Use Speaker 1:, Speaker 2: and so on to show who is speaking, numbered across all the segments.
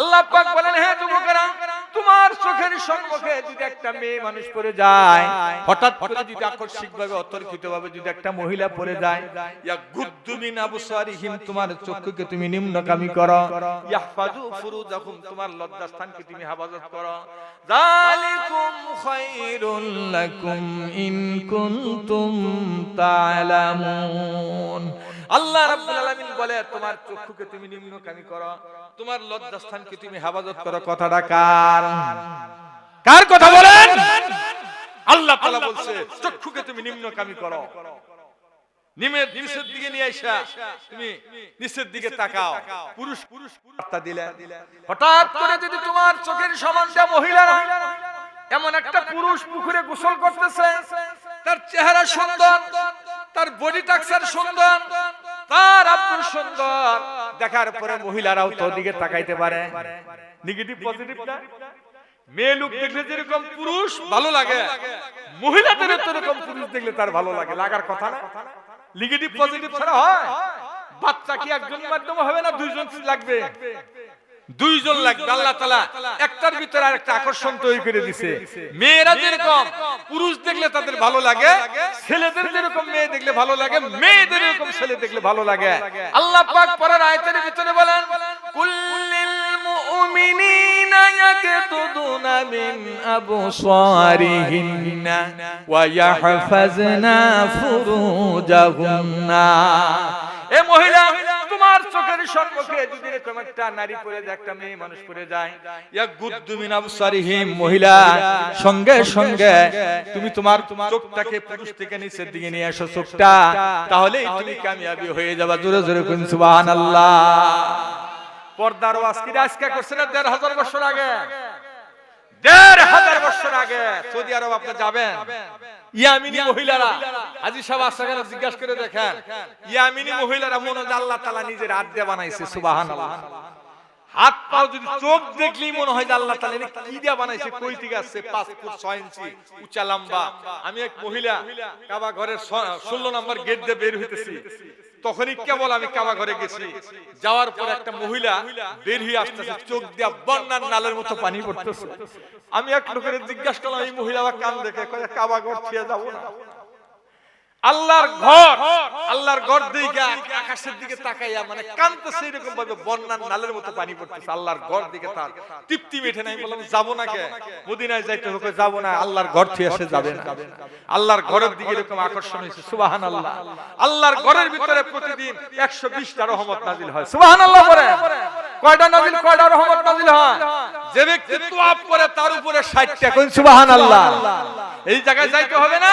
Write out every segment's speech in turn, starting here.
Speaker 1: আল্লাহ পাক বলেন হে যুবকেরা, তোমার চোখের সম্মুখে যদি একটা মেয়ে মানুষ পড়ে যায়, হঠাৎ করে যদি আকস্মিক ভাবে অতর্কিত ভাবে যদি একটা মহিলা পড়ে যায়, ইয়া গুদ্দুমিন আবসারিহিম, তোমার চক্ষুকে তুমি নিম্নগামী করো ইয়াহফাজু ফুরুজাহুম তোমার লজ্জাস্থানকে তুমি হেফাজত করো, যালিকুম খায়রুল লাকুম ইন কুনতুম তা'লামুন। আল্লাহ রাব্বুল আলামিন বলে তোমার চক্ষুকে তুমি নিম্নগামী করো তোমার লজ্জাস্থানকে তুমি হেফাজত করো। কথাটা কার? কার কথা বলেন? আল্লাহ তাআলা বলছে চক্ষুকে তুমি নিম্নগামী করো। নিমের নিচের দিকে নিয়ে আইসা তুমি নিচের দিকে তাকাও। পুরুষ পুরুষ বার্তা দিলে হঠাৎ করে যদি তোমার চোখের সমানটা মহিলারা এমন একটা পুরুষ পুকুরে গোসল করতেছে তার চেহারা সুন্দর তার বডি টাকচার সুন্দর, তার আব্দুল সুন্দর। দেখার পরে মহিলারাও তো দিকে তাকাইতে পারে। নেগেটিভ পজিটিভ না? মেয়ে লোক দেখলে যেরকম পুরুষ, ভালো লাগে। মহিলাদের এরকম পুরুষ দেখলে তার ভালো লাগে, লাগার কথা না? নেগেটিভ পজিটিভ ছাড়া হয়? বাচ্চা কি একজন মাধ্যমে হবে না, দুইজন লাগবে? দুইজন লাগবে আল্লাহ তালা একটার ভিতরে আর একটা আকর্ষণ তৈরি করে দিছে। মেয়েরা যেরকম পুরুষ দেখলে তাদের ভালো লাগে ছেলেদের যেরকম মেয়ে দেখলে ভালো লাগে মেয়েদের এরকম ছেলে দেখলে ভালো লাগে। আল্লাহ পাক পরের আয়তের ভিতরে বলেন কুল্লিল মুমিনিনা ইয়াকতুদুনা মিন আবসারিহিন্না ওয়া ইয়াহফাজনা ফুরুজাহুন্না. এ মহিলা সম্মুখে যদি এরকম একটা নারী পড়ে যায় একটা মেয়ে মানুষ পড়ে যায় ইয়া গুদ্দুমিন আবসারিহিম মহিলা সঙ্গে সঙ্গে তুমি তোমার চোখটাকে পুরুষ থেকে নিচের দিকে নিয়ে আসো চোখটা তাহলে তুমি কামিয়াবি হয়ে যাবা। জোরে জোরে কোন সুবহানাল্লাহ। পর্দার আজকে করছে না দেড় হাজার বছর আগে। দেড় হাজার বছর আগে সৌদি আরব আপনি যাবেন। ইয়ামিনী মহিলারা আজি সব আসাগারা জিজ্ঞাসা করে দেখেন ইয়ামিনী মহিলারা মনে আল্লাহ তাআলা নিজের হাত দিয়ে বানাইছে সুবহানাল্লাহ। হাত পাও যদি চোখ দেখলেই মনে হয় আল্লাহ কি দিয়ে বানাইছে কই থেকে আসছে? 5 ফুট 6 ইঞ্চি উঁচা লম্বা। আমি এক মহিলা কাবা ঘরের 16 নম্বর গেট দিয়ে বের হইতেছি। তখনই কেবল আমি কাবা ঘরে গেছি। যাওয়ার পর একটা মহিলা বের হয়ে আসতেছে, চোখ দিয়া বন্যার নালের মতো পানি পড়তেছে। আমি এক লোকের জিজ্ঞাসা করলাম, এই মহিলা আবার কান দেখে? কাবা ঘর ছিয়ে যাব না। আল্লাহর ঘর আল্লাহর ঘর। দিকে আকাশের দিকে তাকাইয়া মানে কানতেছে এরকম ভাবে বন্যার নালের মতো পানি পড়তেছে। আল্লাহর ঘর দিকে তার তৃপ্তি মেটে নাই বললাম যাব না কে? মদিনায় যাইতে হবে যাব না আল্লাহর ঘর থেকে এসে যাবে না আল্লাহর ঘরের দিকে এরকম আকর্ষণ হয়েছে। সুবাহান আল্লাহ আল্লাহর ঘরের ভিতরে প্রতিদিন একশো বিশটা রহমত নাজিল হয়। সুবাহান আল্লাহ বলে কয়টা নাজিল কয়টা রহমত নাজিল হয়? যে ব্যক্তি তোয়াব করে তার উপরে ষাটটা কোন সুবাহান আল্লাহ এই জায়গায় যাইতে হবে না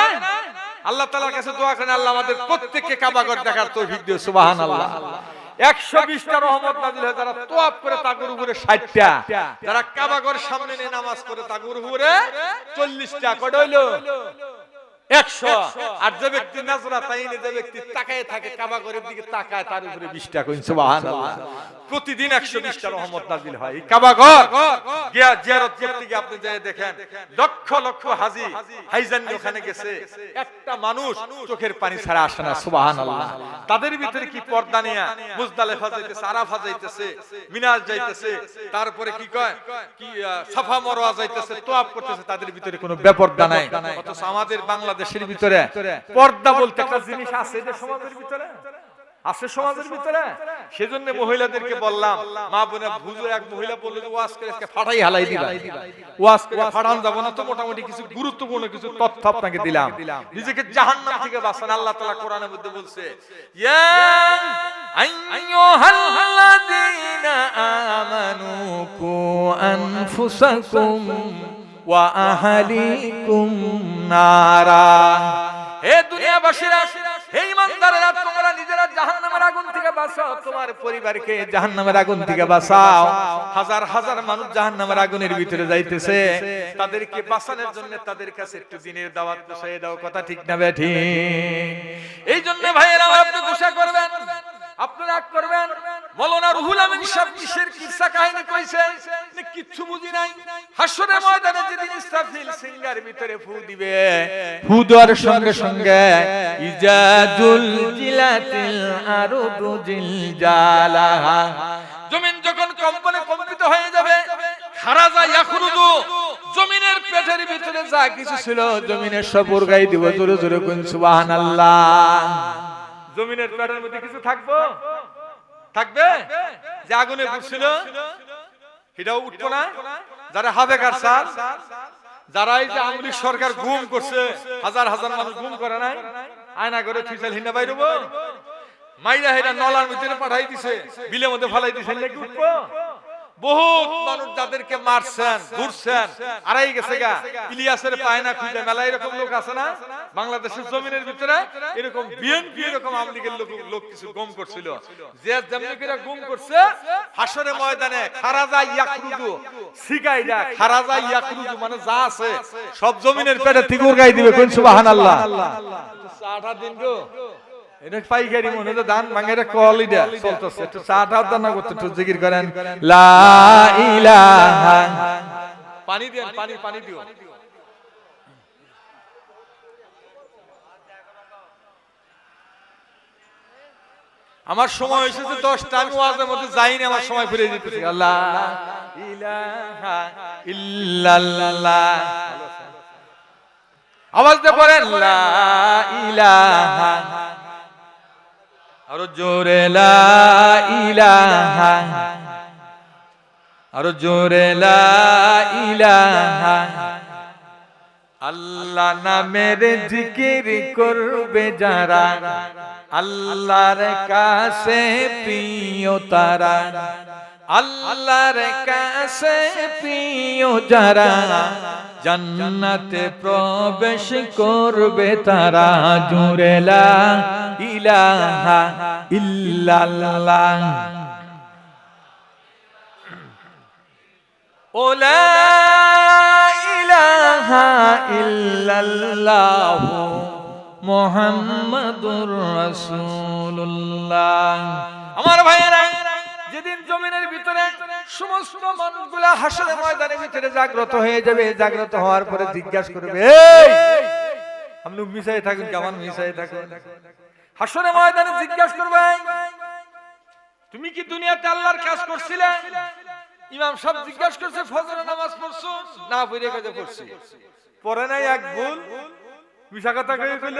Speaker 1: আল্লাহ তালার কাছে দোয়া করেন, আল্লাহ আমাদের প্রত্যেককে কাবাগর দেখার তৌফিক দিও সুবাহান আল্লাহ একশো বিশটা রহমত নাজিল হয় যারা তোয়াব করে তাগুর উপরে ষাটটা, যারা কাবাগর সামনে নিয়ে নামাজ করে তাগুর উপরে চল্লিশটা কটা হইল? একশো। আর যে ব্যক্তি নাজরা তাইনে যে ব্যক্তি তাকায় থাকে, কাবাগরের দিকে তাকায়, তার উপরে বিশটা, কইন সুবহানাল্লাহ। প্রতিদিন একশো বিশটা রহমত নাজিল হয়। এই কাবাগর গিয়া জিয়ারত করতে গিয়ে আপনি যাই দেখেন লক্ষ লক্ষ হাজি হাইজান ওখানে গেছে। একটা মানুষ চোখের পানি ছাড়া আসে না সুবহানাল্লাহ। তাদের ভিতরে কি পর্দা নিয়া? মুজদালেফা যাইতেছে আরাফা যাইতেছে। মিনাজ যাইতেছে। তারপরে কি কয়? কি সাফা মরওয়া যাইতেছে তোয়াব করতেছে তাদের ভিতরে কোনো বেপর্দা নাই। অথচ আমাদের বাংলাদেশের ভিতরে পর্দা বলতে একটা জিনিস আছে এটা সমাজের ভিতরে? আছে সমাজের ভিতরে? সেজন্য মহিলাদেরকে বললাম মা বোনে এক মহিলা বলল যে ওয়াজ করে আজকে ফাটাই হালাই দিলাম ওয়াজ করে ফাটান যাব না তো মোটামুটি কিছু গুরুত্বপূর্ণ কিছু তথ্য আপনাকে দিলাম। নিজেকে জাহান্নাম থেকে বাঁচান আল্লাহ তাআলা কোরআনের মধ্যে বলছে ইয়া আইয়ুহাল্লাযীনা আমানু কু আনফুসাকুম ওয়া আহলিকুম নারা। হে দুনিয়াবাসীরা বাঁচাও তোমার পরিবারকে জাহান্নামের আগুন থেকে বাঁচাও। হাজার হাজার মানুষ জাহান্নামের আগুনের ভিতরে যাইতেছে। তাদেরকে বাঁচানোর জন্য তাদের কাছে একটু দিনের দাওয়াত পৌঁছায় দাও কথা ঠিক না ব্যাঠি এই জন্য ভাইয়েরা আপনি গুসা করবেন। আপনি রাগ করবেন। মৌলানা রুহুল আমিন সাহেব কিসের কিসসা কাহিনী কইছে? বুঝি নাই। হাসরের ময়দানে যেদিন ইসরাফিল ভিতরে ফু দিবে, ফু দেওয়ার সঙ্গে সঙ্গে ইজাজুল জিলাতিল জিলজালাহা। জমিন যখন কম্পনে কম্পিত হয়ে যাবে জমিনের পেটের ভিতরে যা কিছু ছিল জমিনের সব উর্গাই দিব। জোরে জোরে কোন সুবহানাল্লাহ। জমিনের পেটের মধ্যে কিছু থাকব? থাকবে? যে আগুনে পুড়ছিল এটাও উঠবো না। যারা হাবে কারসার যারা এই যে আওয়ামী সরকার গুম করছে হাজার হাজার মানুষ গুম করে নাই আয়না করে থিসাল হিনা বাইরব মাইরা হেরা নলার ভিতরে পাঠাই দিছে বিলের মধ্যে ফালাই দিছে নাকি উঠবো? বহুত মানুষ যাদেরকে মারছেন ঘুরছেন আড়াই গেছে গা। ইলিয়াসের পায়না খুঁজে মেলা এরকম লোক আছে না? বাংলাদেশের জমিনের ভিতরে এরকম বিএনপি এরকম আওয়ামী লীগের লোক লোক কিছু গুম করছিল। যে যেমনি করে গুম করছে। হাসরে ময়দানে খারাজা ইয়াকরুজু সিগাইডা খারাজা ইয়াকরুজু মানে যা আছে, সব জমিনের পেটে থেকে উড়াই দিবে কোন সুবহানাল্লাহ। আঠার দিন গো। এটা পাইকারি মনে হয় দান ভাঙে এটা কল এটা চলতেছে। একটু চাটাও দান করতে একটু জিকির করেন। লা ইলাহা পানি দেন, পানি পানি দিও। আমার সময় এসেছে দশটা আমি ওয়াজের মধ্যে যাইনি আমার সময় ফিরে যেতেছি। আল্লাহ। ইল্লাল্লাহ আওয়াজ দিয়ে পড়েন লা ইলাহা আরও জোরে লা ইলাহা আরও জোরে লা ইলাহা আল্লাহ নামের জিকির করবে যারা আল্লাহর কাছে প্রিয় তারা। আল্লাহর কাছে প্রিয় যারা, জান্নাতে প্রবেশ করবে তারা জুরেলা ইলাহা ইল্লাল্লাহ। ওলা ইলাহা ইল্লাল্লাহ। মুহাম্মাদুর রাসূলুল্লাহ। আমার ভাইয়েরা, যেদিন জমিনের ভিতরে সমস্ত হাসরের ময়দানের ভিতরে জাগ্রত হয়ে যাবে, জাগ্রত হওয়ার পরে জিজ্ঞাসা করবে আপনি মিশাই থাকুন কেমন মিশাই থাকুন। হাসরের ময়দানে জিজ্ঞাসা করবে, তুমি কি দুনিয়াতে আল্লাহর কাজ করছিলে? ইমাম সব জিজ্ঞাসা করছে, ফজরের নামাজ পড়ছো? না, পড়ে কাজে পড়ছি। পরে নাই, এক ভুল। মিশা কথা কইল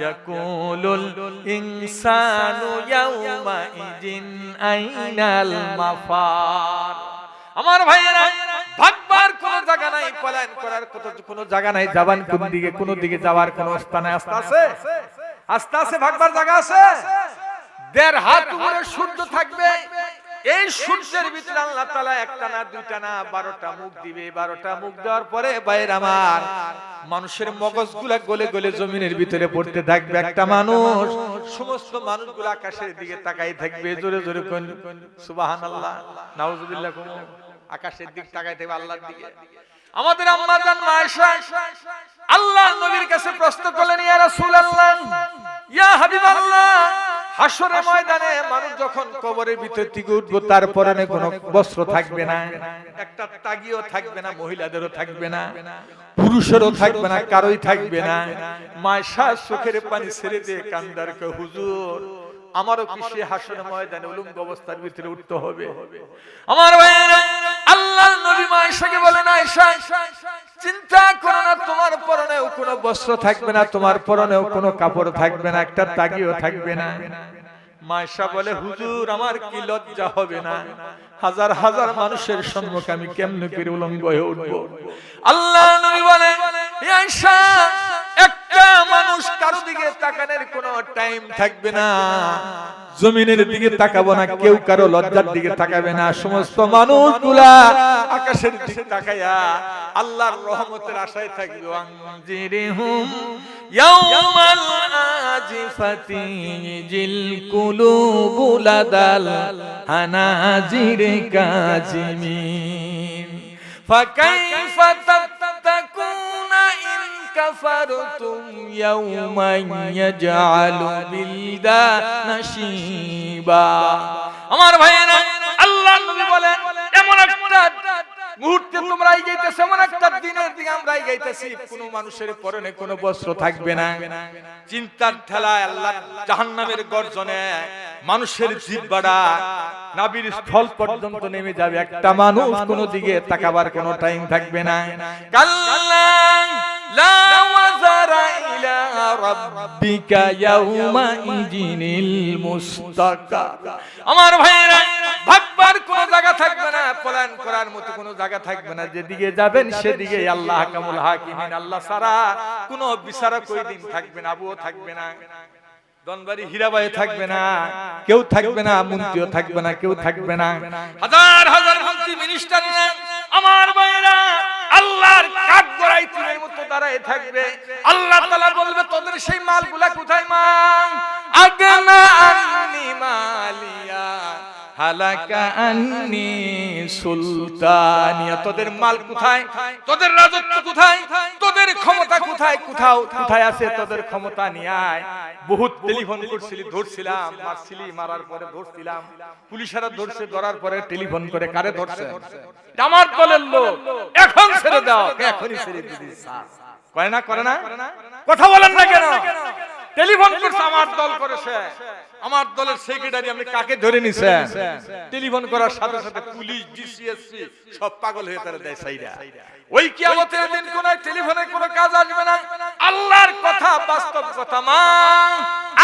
Speaker 1: يقول الإنسان يومئذ أين المفار আমার ভাইয়েরা ভাববার কোন জায়গা নাই পলায়ন করার কত কোন জায়গা নাই যাবান কোন দিকে কোন দিকে যাওয়ার কোন স্থানে আস্তে আছে আস্তে আছে ভাববার জায়গা আছে দেড় হাত উপরে সূর্য থাকবে এই সূর্যের ভিতরে আল্লাহ তালা একটা না, দুইটা না, বারোটা মুখ দিবে। বারোটা মুখ দেওয়ার পরে বাইরে আমার, মানুষের মগজগুলা গলে গলে জমিনের ভিতরে পড়তে থাকবে একটা মানুষ। সমস্ত মানুষগুলো আকাশের দিকে তাকাই থাকবে, জোরে জোরে সুবাহান আল্লাহ নাউজুবিল্লাহ কোন আকাশের দিক তাকাই থাকবে আল্লাহর দিকে। আমাদের আম্মা জান মায়েশা আল্লাহ নবীর কাছে প্রশ্ন করলেন, ইয়া রাসূলুল্লাহ, ইয়া হাবিবাল্লাহ হাসরে ময়দানে মানুষ যখন কবরের ভিতর থেকে উঠবো তার পরনে কোনো বস্ত্র থাকবে না একটা তাগিও থাকবে না মহিলাদেরও থাকবে না পুরুষেরও থাকবে না কারোই থাকবে না। মায়েশা চোখের পানি ছেড়ে দিয়ে কান্দার কে হুজুর। আমারও কি সে হাসনে ময়দানে উলঙ্গ অবস্থার ভিতরে উঠতে হবে। আমার ভাইয়েরা আল্লাহর নবী মায়েশাকে বলেন আয়েশা। চিন্তা করো না, তোমার পরনেও কোনো বস্ত্র থাকবে না, তোমার পরনেও কোনো কাপড় থাকবে না, একটা তাগিও থাকবে না। মায়েশা বলে, হুজুর, আমার কি লজ্জা হবে না? হাজার হাজার মানুষের সম্মুখে আমি কেমনে করে উলঙ্গ হয়ে উঠবো? আল্লাহ নবী বলে একটা মানুষ কারও দিকে তাকানোর কোনো টাইম থাকবে না। জমিনের দিকে তাকাবো না কেউ কারও লজ্জার দিকে তাকাবে না। সমস্ত মানুষগুলা আকাশের দিকে তাকাইয়া আল্লাহর রহমতের আশায় থাকবে। আনজিরহুম ইয়াউমাল আজিফাতি জিল কুলুবুলাদাল হানাজির কাজিমিন। ফাকাইফা كفرتم يوما يجعل بلدان شيبا আমার ভাইয়েরা আল্লাহ নবী বলেন এমন একটা মুহূর্তে তোমরা এগিয়েতেছো এমন একটা দিনের দিকে আমরা এগিয়েতেছি কোনো মানুষের পরনে কোনো বস্ত্র থাকবে না চিন্তার ঠেলায় আল্লাহ জাহান্নামের গর্জনে মানুষের জিব্বাটা নাবির স্থল পর্যন্ত নেমে যাবে একটা মানুষ কোনো দিকে তাকাবার কোনো টাইম থাকবে না কাল্লা লা ওয়াজারা ইলা আমার ভাইয়েরা ভাববার কোনো জায়গা থাকবে না করার মতো জায়গা থাকবে না। যেদিকে যাবেন সেদিকে আল্লাহ কামুল হাকিমিন। আল্লাহ সারা কোনো বিচারক ওই দিন থাকবে না, আবুও থাকবে না, দনবাড়ি হীরাবাই থাকবে না, কেউ থাকবে না, মন্ত্রীও থাকবে না, কেউ থাকবে না। হাজার হাজার মন্ত্রী মিনিস্টার আমার ভাইয়েরা আল্লাহর কাঠ গড়াই তুলের মতো দাঁড়ায় থাকবে। আল্লাহ তালা বলবে, তোদের সেই মালগুলা কোথায় মা? আগনা আনি মালিয়া সুলতানিয়া। তোদের মাল কোথায়? তোদের কোথায়? তোদের ক্ষমতা কোথায়? কোথায় আছে? তোদের ক্ষমতা বহুত টেলিফোন করছিলি, ধরছিলাম। মারছিলি, মারার পরে ধরছিলাম। পুলিশেরা ধরছে, ধরার পরে টেলিফোন করে কারে ধরছে? আমার দলের লোক। এখন ছেড়ে দাও। এখনই ছেড়ে দিদি করে না করে না? কথা বলেন না কেন? টেলিফোন করছে, আমার দল করেছে। আমার দলের সেক্রেটারি আপনি কাকে ধরে নিছেন? টেলিফোন করার সাথে সাথে পুলিশ ডিসিএসসি সব পাগল হয়ে তারা দেয় সাইরা। ওই কিয়ামতের দিন কোন টেলিফোনে কোনো কাজ আসবে না। আল্লাহর কথা, বাস্তব কথা মা।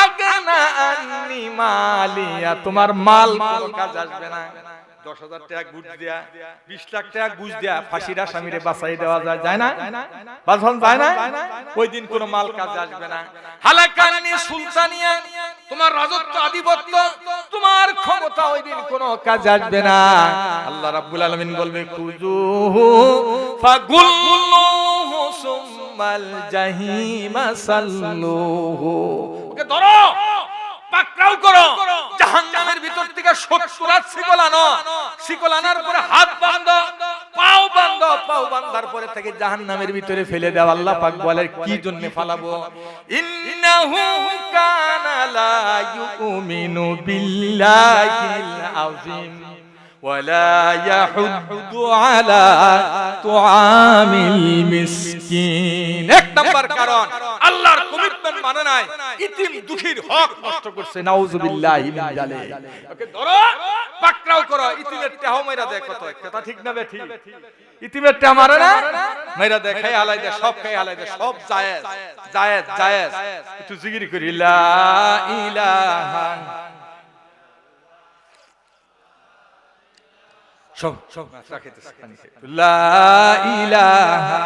Speaker 1: আগনা আন্নি মালিয়া, তোমার মাল কোনো কাজ আসবে না। দশ হাজার টাকা ঘুষ দেয়া বিশ লাখ টাকা ঘুষ দেয়া ফাঁসির আসামিরে বাঁচাই দেওয়া যায় যায় না। বাঁচান যায় না? ওই দিন কোনো মাল কাজে আসবে না। হালাকানি সুলতানিয়া তোমার রাজত্ব আধিপত্য তোমার ক্ষমতা ওই দিন কোনো কাজে আসবে না। আল্লাহ রাব্বুল আলামিন বলবে কুজুহু ফাগুল্লুহু সুম্মাল জাহিমা সাল্লুহু। ওকে ধরো! পাকড়াও করো জাহান্নামের ভিতর থেকে 70 হাত শিকল আনো শিকল আনার পরে হাত বাঁধো পাও বাঁধো পাও বাঁধার পরে থেকে জাহান্নামের ভিতরে ফেলে দাও আল্লাহ পাক বলে কি জন্য ফালাবো ইন্নাহু কানা লা ইউমিনু বিল্লাহিল আযীম ولا يحض على طعام المسكين এক নাম্বার কারণ আল্লাহর কমিটমেন্ট মানে নাই। ইতিম দুঃখীর হক নষ্ট করছে। নাউজুবিল্লাহি জালে ওকে, ধরো, পাকড়াও কথা ঠিক না বেঠি ইতিমের টেহা মারে না? দেয়, খাই হালাই দেয়, সব খাই হালাই দেয়, সব জায়েজ জায়েজ জায়েজ। একটু জিকির করি, লা ইলাহা। সব সব, রাখে লা ইলাহা।